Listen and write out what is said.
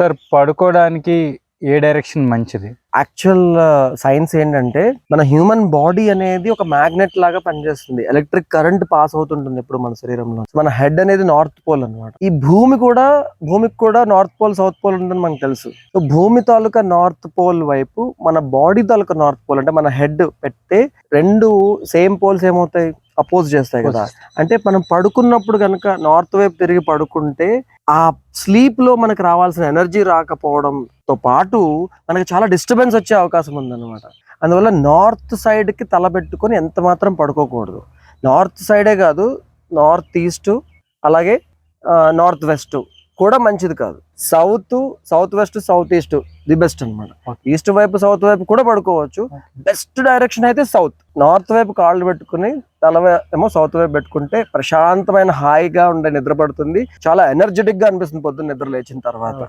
Sir పడుకోవడానికి ఏ direction మంచిది? యాక్చువల్ సైన్స్ ఏంటంటే మన హ్యూమన్ బాడీ అనేది ఒక మ్యాగ్నెట్ లాగా పనిచేస్తుంది. ఎలక్ట్రిక్ కరెంట్ పాస్ అవుతుంటుంది ఎప్పుడు మన శరీరంలో. మన హెడ్ అనేది నార్త్ పోల్ అన్నమాట. ఈ భూమి కూడా భూమికి కూడా నార్త్ పోల్ సౌత్ పోల్ ఉందని మనకు తెలుసు. భూమి తాలూకా నార్త్ పోల్ వైపు మన బాడీ తాలూకా నార్త్ పోల్ అంటే మన హెడ్ పెడితే రెండు సేమ్ పోల్స్ ఏమవుతాయి? అపోజ్ చేస్తాయి కదా. అంటే మనం పడుకున్నప్పుడు కనుక నార్త్ వైపు తిరిగి పడుకుంటే ఆ స్లీప్లో మనకు రావాల్సిన ఎనర్జీ రాకపోవడంతో పాటు మనకి చాలా డిస్టర్బెన్స్ వచ్చే అవకాశం ఉందన్నమాట. అందువల్ల నార్త్ సైడ్కి తల పెట్టుకొని ఎంత మాత్రం పడుకోకూడదు. నార్త్ సైడే కాదు నార్త్ ఈస్ట్ అలాగే నార్త్ వెస్ట్ కూడా మంచిది కాదు. South south west south east the best అనమాట ఈస్ట్ వైపు సౌత్ వైపు కూడా పడుకోవచ్చు. బెస్ట్ డైరెక్షన్ అయితే సౌత్. నార్త్ వైపు కాళ్ళు పెట్టుకుని తల ఏమో సౌత్ వైపు పెట్టుకుంటే ప్రశాంతమైన హాయిగా ఉండే నిద్ర పడుతుంది. చాలా ఎనర్జెటిక్గా అనిపిస్తుంది పొద్దున్న నిద్ర లేచిన తర్వాత.